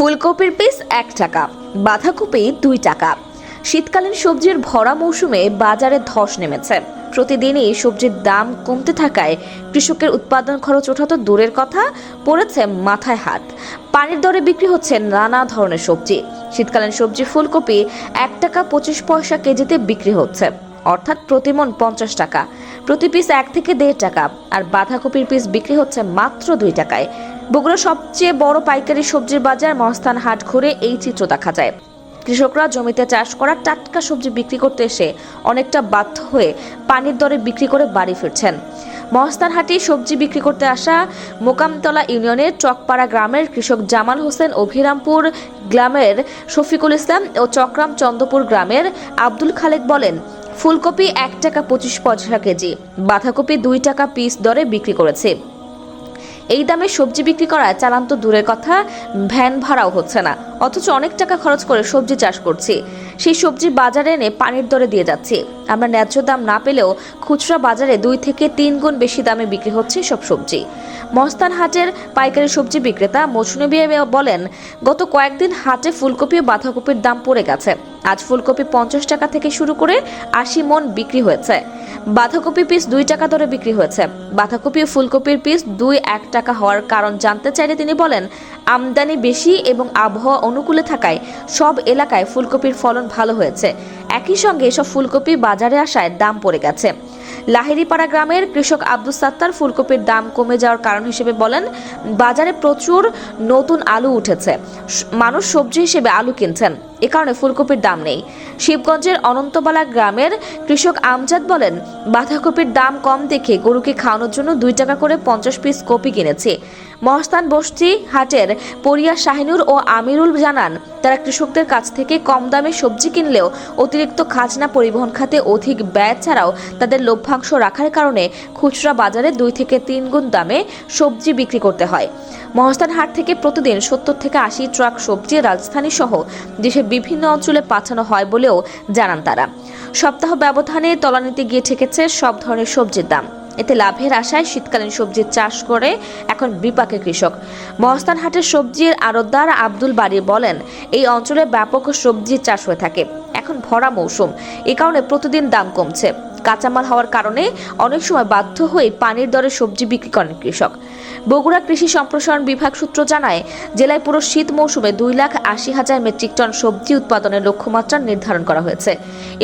ফুলকপির পিস এক টাকা, বাঁধাকপি দুই টাকা। শীতকালীন সবজির ভরা মৌসুমে বাজারে ধস নেমেছে। প্রতিদিনই সবজির দাম কমতে থাকায় কৃষকের উৎপাদন খরচ ওঠা তো দূরের কথা, পড়েছে মাথায় হাত। পানির দরে বিক্রি হচ্ছে নানা ধরনের সবজি। শীতকালীন সবজি ফুলকপি এক টাকা পঁচিশ পয়সা কেজিতে বিক্রি হচ্ছে, অর্থাৎ প্রতিমন পঞ্চাশ টাকা। প্রতি পিস এক থেকে দেড় টাকা, আর বাঁধাকপির পিস বিক্রি হচ্ছে মাত্র দুই টাকায়। বগুড়া সবচেয়ে বড় পাইকারি সবজির বাজার মহস্থান হাট ঘুরে এই চিত্র দেখা যায়। কৃষকরা জমিতে চাষ করা টাটকা সবজি বিক্রি করতে এসে অনেকটা বাধ্য হয়ে পানির দরে বিক্রি করে বাড়ি ফিরছেন। মহস্তানহাটি সবজি বিক্রি করতে আসা মোকামতলা ইউনিয়নের চকপাড়া গ্রামের কৃষক জামাল হোসেন অভিরামপুর গ্রামের শফিকুল ইসলাম ও চক্রাম চন্দ্রপুর গ্রামের আব্দুল খালেক বলেন, ফুলকপি এক টাকা পঁচিশ পয়সা কেজি, বাঁধাকপি দুই টাকা পিস দরে বিক্রি করেছে। এই দামে সবজি বিক্রি করা চালান তো দূরের কথা, ভ্যান ভাড়াও হচ্ছে না। অথচ অনেক টাকা খরচ করে সবজি চাষ করছি। সেই সবজি বাজারে এনে পানির দরে দিয়ে যাচ্ছি। আমরা ন্যায্য দাম না পেলেও খুচরা বাজারে দুই থেকে তিন গুণ বেশি দামে বিক্রি হচ্ছে সব সবজি। মস্তান হাটের পাইকারি সবজি বিক্রেতা মৌসুমী বলেন, গত কয়েকদিন হাটে ফুলকপি ও বাঁধাকপির দাম পড়ে গেছে। আজ ফুলকপি পঞ্চাশ টাকা থেকে শুরু করে আশি মন বিক্রি হয়েছে। বাঁধাকপি পিস দুই টাকা দরে বিক্রি হয়েছে। বাঁধাকপি ও ফুলকপির পিস দুই এক টাকা হওয়ার কারণ জানতে চাইলে তিনি বলেন আমদানি বেশি এবং আবহাওয়া অনুকূলে থাকায় সব এলাকায় ফুলকপির ফলন ভালো হয়েছে। একই সঙ্গে এসব ফুলকপি বাজারে আসায় দাম পড়ে গেছে। লাহেরিপাড়া গ্রামের কৃষক আব্দুল সাত্তার ফুলকপির দাম কমে যাওয়ার কারণ হিসেবে বলেন, বাজারে প্রচুর নতুন আলু উঠেছে। মানুষ সবজি হিসেবে আলু কিনছেন। এ কারণে ফুলকপির দাম নেই। শিবগঞ্জের অনন্তবালা গ্রামের কৃষক আমজাদ বলেন, বাঁধাকপির দাম কম দেখে গরুকে খাওয়ানোর জন্য দুই টাকা করে পঞ্চাশ পিস কপি কিনেছে। মহস্তান বস্তি হাটের পরিয়া শাহিনুর ও আমিরুল জানান, তারা কৃষকদের কাছ থেকে কম দামে সবজি কিনলেও অতিরিক্ত খাজনা পরিবহন খাতে অধিক ব্যয় ছাড়াও তাদের লভ্যাংশ রাখার কারণে খুচরা বাজারে দুই থেকে তিন গুণ দামে সবজি বিক্রি করতে হয়। মহস্তান হাট থেকে প্রতিদিন সত্তর থেকে আশি ট্রাক সবজি রাজধানী সহ দেশের বিভিন্ন অঞ্চলে পাঠানো হয় বলেও জানান তারা। সপ্তাহ ব্যবধানে তলানিতে গিয়ে ঠেকেছে সব ধরনের সবজির দাম। এতে লাভের আশায় শীতকালীন সবজির চাষ করে এখন বিপাকে কৃষক। মহস্তান হাটের সবজির আড়তদার আব্দুল বাড়ি বলেন, এই অঞ্চলে ব্যাপক সবজির চাষ হয়ে থাকে। এখন ভরা মৌসুম। এ কারণে প্রতিদিন দাম কমছে। কাঁচামাল হওয়ার কারণে অনেক সময় বাধ্য হয়ে পানির দরে সবজি বিক্রি করেন কৃষক। বগুড়া কৃষি সম্প্রসারণ বিভাগ সূত্র জানায়, জেলায় পুরো শীত মৌসুমে দুই লাখ আশি হাজার মেট্রিক টন সবজি উৎপাদনের লক্ষ্যমাত্রা নির্ধারণ করা হয়েছে।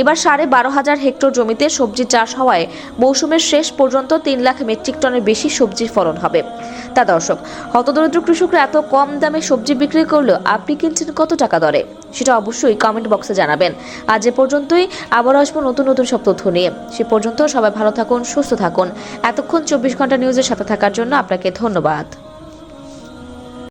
এবার সাড়ে বারো হাজার হেক্টর জমিতে সবজি চাষ হওয়ায় মৌসুমের শেষ পর্যন্ত তিন লাখ মেট্রিক টনের বেশি সবজির ফলন হবে। তা দর্শক, হতদরিদ্র কৃষকরা এত কম দামে সবজি বিক্রি করলেও আপনি কিনছেন কত টাকা দরে? সেটা অবশ্যই কমেন্ট বক্সে জানাবেন। আজ এ পর্যন্তই আবার আসব নতুন নতুন সব তথ্য নিয়ে। সে পর্যন্ত সবাই ভালো থাকুন, সুস্থ থাকুন। এতক্ষণ চব্বিশ ঘণ্টা নিউজের সাথে থাকার জন্য আপনাকে ধন্যবাদ।